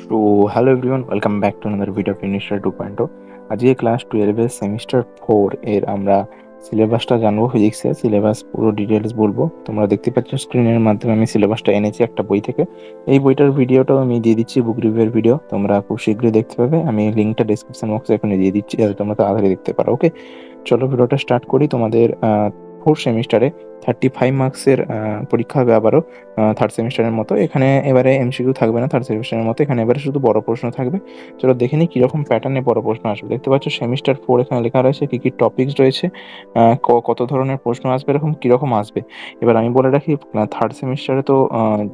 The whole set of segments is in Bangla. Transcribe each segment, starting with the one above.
So hello everyone welcome back to another video finisher two point আজকে ক্লাস টুয়েলভের সেমিস্টার ফোর এর আমরা সিলেবাসটা জানব ফিজিক্সের সিলেবাস পুরো ডিটেলস বলব। তোমরা দেখতে পাচ্ছ স্ক্রিনের মাধ্যমে আমি সিলেবাসটা এনেছি একটা বই থেকে। এই বইটার ভিডিওটাও আমি দিয়ে দিচ্ছি বুক রিভিউয়ের ভিডিও তোমরা খুব শীঘ্রই দেখতে পাবে। আমি লিঙ্কটা ডিসক্রিপশন বক্সে এখানে দিয়ে দিচ্ছি, যাতে তোমরা তাড়াতাড়ি দেখতে পারো ওকে চলো ভিডিওটা স্টার্ট করি। তোমাদের ফোর সেমিস্টারে থার্টি ফাইভ মার্কসের পরীক্ষা হবে আবারও থার্ড সেমিস্টারের মতো। এখানে এবারে এমসিকিউ থাকবে না থার্ড সেমিস্টারের মতো। এখানে এবারে শুধু বড় প্রশ্ন থাকবে। চলো দেখে নিই কীরকম প্যাটার্নে বড় প্রশ্ন আসবে। দেখতে পাচ্ছ সেমিস্টার ফোর এখানে লেখা রয়েছে কী কী টপিকস রয়েছে কত ধরনের প্রশ্ন আসবে, এরকম কীরকম আসবে। এবার আমি বলে রাখি থার্ড সেমিস্টারে তো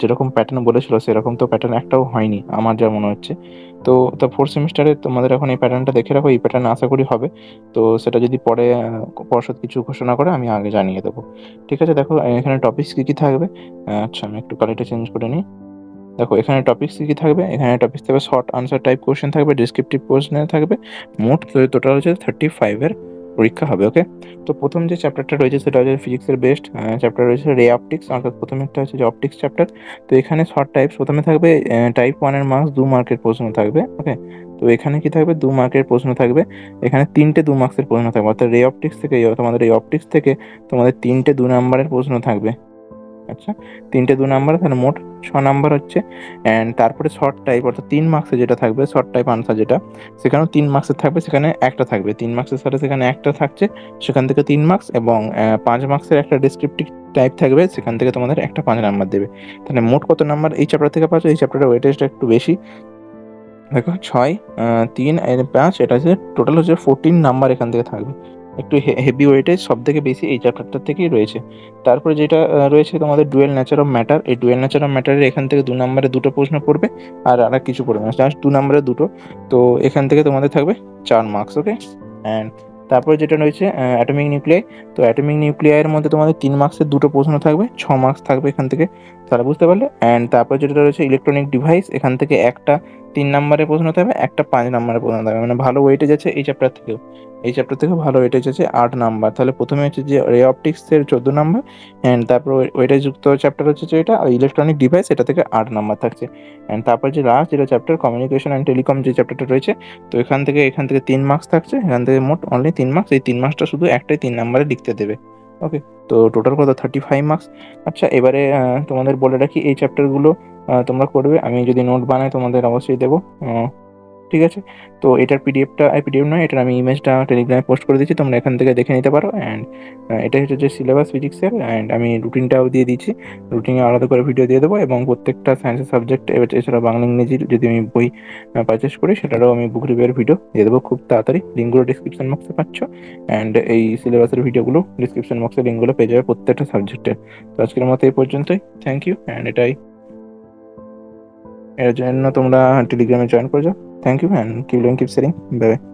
যেরকম প্যাটার্ন বলেছিল, সেরকম তো প্যাটার্ন একটাও হয়নি। আমার যা মনে হচ্ছে। তো তো ফোর্থ সেমিস্টারে তোমাদের এখন এই প্যাটার্নটা দেখে রাখো, এই প্যাটার্ন আশা করি হবে। তো সেটা যদি পরে পর্ষদ কিছু ঘোষণা করে, আমি আগে জানিয়ে দেবো। ঠিক আছে, দেখো এখানে টপিকস কী কী থাকবে? আচ্ছা আমি একটু কালিটা চেঞ্জ করে নিই। দেখো, এখানে টপিক্স কী কী থাকবে? এখানে টপিক্স থাকবে শর্ট আনসার টাইপ কোশ্চেন থাকবে ডিসক্রিপটিভ কোশ্চেন থাকবে। মোট টোটাল হচ্ছে থার্টি ফাইভের পরীক্ষা হবে ওকে তো প্রথম যে চ্যাপ্টারটা রয়েছে সেটা হচ্ছে ফিজিক্সের বেস্ট চ্যাপ্টার রয়েছে রে অপটিক্স অর্থাৎ প্রথম একটা হচ্ছে যে অপটিক্স চ্যাপ্টার তো এখানে শর্ট টাইপস প্রথমে থাকবে টাইপ ওয়ানের মার্কস দু মার্কের প্রশ্ন থাকবে ওকে তো এখানে কি থাকবে? দু মার্কের প্রশ্ন থাকবে। এখানে তিনটে দু মার্কসের প্রশ্ন থাকবে, অর্থাৎ রে অপটিক্স থেকে, তোমাদের এই অপটিক্স থেকে তোমাদের তিনটে দু নাম্বারের প্রশ্ন থাকবে। আচ্ছা তিনটে দু নাম্বার, তাহলে মোট ছ নাম্বার হচ্ছে অ্যান্ড তারপরে শর্ট টাইপ অর্থাৎ তিন মার্কসে যেটা থাকবে শর্ট টাইপ আনসার যেটা, সেখানেও তিন মার্কসের থাকবে, সেখানে একটা থাকবে। তিন মার্কসের সাথে সেখানে একটা থাকছে, সেখান থেকে তিন মার্কস এবং পাঁচ মার্কসের একটা ডিসক্রিপটিভ টাইপ থাকবে, সেখান থেকে তোমাদের একটা পাঁচ নাম্বার দেবে। তাহলে মোট কত নাম্বার এই চ্যাপ্টার থেকে পাচ্ছ? এই চ্যাপ্টারের ওয়েটেজটা একটু বেশি। দেখো, ছয় তিন পাঁচ, এটা হচ্ছে টোটাল হচ্ছে ফোরটিন নাম্বার এখান থেকে থাকবে। একটু হেভি ওয়েটেজ সব থেকে বেশি এই চ্যাপ্টারটার থেকেই রয়েছে। তারপরে যেটা রয়েছে তোমাদের ডুয়েল নেচার অফ ম্যাটার এই ডুয়েল নেচার অফ ম্যাটারের এখান থেকে দু নম্বরে দুটো প্রশ্ন পড়বে আর আর কিছু পড়বে না। জাস্ট দু নম্বরে দুটো। তো এখান থেকে তোমাদের থাকবে চার মার্কস ওকে অ্যান্ড তারপরে যেটা রয়েছে অ্যাটমিক নিউক্লিয়াই তো অ্যাটমিক নিউক্লিয়াইয়ের মধ্যে তোমাদের তিন মার্কসের দুটো প্রশ্ন থাকবে, ছ মার্কস থাকবে এখান থেকে। তারা বুঝতে পারলে? অ্যান্ড তারপরে যেটা রয়েছে ইলেকট্রনিক ডিভাইস এখান থেকে একটা তিন নম্বরের প্রশ্ন থাকবে, একটা পাঁচ নম্বরের প্রশ্ন থাকবে। মানে ভালো ওয়েটেজ আছে এই চ্যাপ্টার থেকেও। এই চ্যাপ্টার থেকে ভালো ওয়েটেজ আছে আট নাম্বার। তাহলে প্রথমে হচ্ছে যে রে অপটিক্সের চোদ্দ নাম্বার অ্যান্ড তারপর ওয়েটেজ যুক্ত চ্যাপ্টার হচ্ছে যে এটা ইলেকট্রনিক ডিভাইস এটা থেকে আট নাম্বার থাকছে। অ্যান্ড তারপর যে লাস্ট যেটা চ্যাপ্টার কমিউনিকেশন অ্যান্ড টেলিকম যে চ্যাপ্টারটা রয়েছে, তো এখান থেকে এখান থেকে তিন মার্কস থাকছে। এখান থেকে মোট অনলি তিন মার্কস এই তিন মার্কসটা শুধু একটাই তিন নাম্বারে লিখতে দেবে। ওকে তো টোটাল কত? থার্টি ফাইভ মার্কস আচ্ছা এবারে তোমাদের বলে রাখি, এই চ্যাপ্টারগুলো তোমরা করবে। আমি যদি নোট বানাই, তোমাদের অবশ্যই দেবো। ঠিক আছে? তো এটার পিডিএফটা আই পিডিএফ নয়, এটার আমি ইমেজটা টেলিগ্রামে পোস্ট করে দিচ্ছি তোমরা এখান থেকে দেখে নিতে পারো। অ্যান্ড এটা হচ্ছে যে সিলেবাস ফিজিক্সের অ্যান্ড আমি রুটিনটাও দিয়ে দিচ্ছি রুটিনে আলাদা করে ভিডিও দিয়ে দেবো এবং প্রত্যেকটা সায়েন্সের সাবজেক্ট এছাড়া বাংলা, ইংরেজি যদি আমি বই পারচেস করি, সেটারও আমি বুক রিভিউয়ের ভিডিও দিয়ে দেবো। খুব তাড়াতাড়ি। লিঙ্কগুলো ডিসক্রিপশন বক্সে পাচ্ছ। অ্যান্ড এই সিলেবাসের ভিডিওগুলো ডিসক্রিপশন বক্সে লিঙ্কগুলো পেয়ে যাবে প্রত্যেকটা সাবজেক্টের তো আজকের মতো এই পর্যন্তই। থ্যাংক ইউ অ্যান্ড এটাই। এর জন্য তোমরা টেলিগ্রামে জয়েন করে যাও। Thank you, and keep doing, keep sitting. Bye bye.